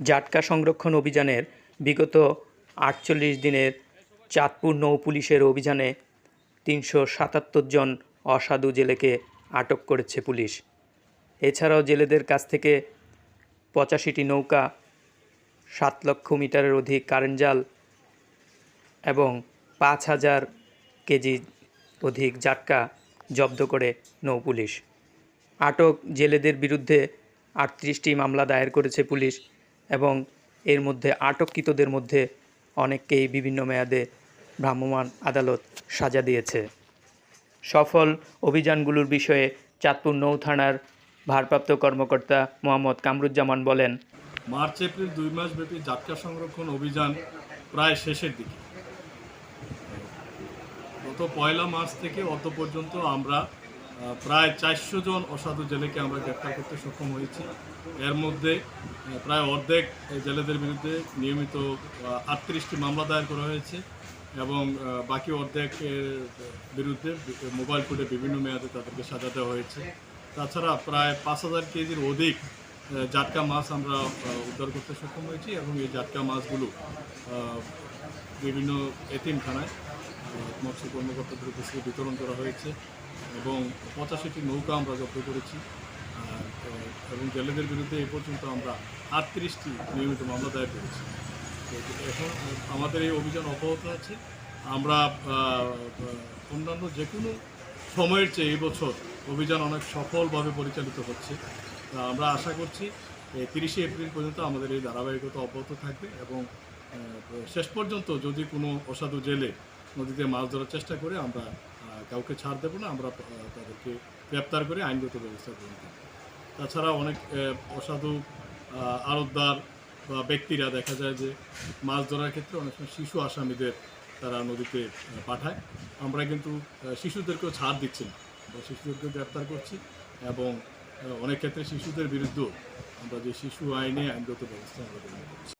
জাটকা সংরক্ষণ অভিযানের বিগত আটচল্লিশ দিনের চাঁদপুর নৌ পুলিশের অভিযানে তিনশো সাতাত্তর জন অসাধু জেলেকে আটক করেছে পুলিশ। এছাড়াও জেলেদের কাছ থেকে পঁচাশিটি নৌকা, সাত লক্ষ মিটারের অধিক কারেন্ট জাল এবং পাঁচ হাজার কেজি অধিক জাটকা জব্দ করে নৌ পুলিশ। আটক জেলেদের বিরুদ্ধে আটত্রিশটি মামলা দায়ের করেছে পুলিশ। এবং এর মধ্যে আটককৃতদের মধ্যে অনেককেই বিভিন্ন মেয়াদে ভ্রাম্যমাণ আদালত সাজা দিয়েছে। সফল অভিযানগুলোর বিষয়ে চাঁদপুর নৌ থানার ভারপ্রাপ্ত কর্মকর্তা মোহাম্মদ কামরুজ্জামান বলেন, মার্চ, এপ্রিল দুই মাস ব্যাপী যাত্রা সংরক্ষণ অভিযান প্রায় শেষের দিকে। গত পয়লা মার্চ থেকে অত পর্যন্ত আমরা প্রায় চারশো জন অসাধু জেলেকে আমরা গ্রেপ্তার করতে সক্ষম হয়েছি। এর মধ্যে প্রায় অর্ধেক জেলেদের বিরুদ্ধে নিয়মিত আটত্রিশটি মামলা দায়ের করা হয়েছে এবং বাকি অর্ধেকের বিরুদ্ধে মোবাইল কোর্টে বিভিন্ন মেয়াদে তাদেরকে সাজা দেওয়া হয়েছে। তাছাড়া প্রায় পাঁচ হাজার কেজির অধিক জাটকা মাছ আমরা উদ্ধার করতে সক্ষম হয়েছি এবং এই জাটকা মাছগুলো বিভিন্ন এতিমখানায় মৎস্য কর্মকর্তাদের কাছে বিতরণ করা হয়েছে। এবং পঁচাশিটি নৌকা আমরা জব্দ করেছি। এবং জেলেদের বিরুদ্ধে এ পর্যন্ত আমরা আটত্রিশটি নিয়মিত মামলা দায়ের করেছি। এখন আমাদের এই অভিযান অব্যাহত আছে। আমরা অন্যান্য যে কোনো সময়ের চেয়ে এই বছর অভিযান অনেক সফলভাবে পরিচালিত হচ্ছে। আমরা আশা করছি তিরিশে এপ্রিল পর্যন্ত আমাদের এই ধারাবাহিকতা অব্যাহত থাকবে এবং শেষ পর্যন্ত যদি কোনো অসাধু জেলে নদীতে মাছ ধরার চেষ্টা করে, আমরা কাউকে ছাড় দেবো না, আমরা তাদেরকে গ্রেপ্তার করে আইনগত ব্যবস্থা গ্রহণ করব। তাছাড়া অনেক অসাধু আড়তদার বা ব্যক্তিরা দেখা যায় যে মাছ ধরার ক্ষেত্রে অনেক সময় শিশু আসামিদের তারা নদীতে পাঠায়। আমরা কিন্তু শিশুদেরকেও ছাড় দিচ্ছি না। আমরা শিশুদেরকেও গ্রেপ্তার করছি এবং অনেক ক্ষেত্রে শিশুদের বিরুদ্ধেও আমরা যে শিশু আইনে আইনগত ব্যবস্থা আমরা গ্রহণ করছি।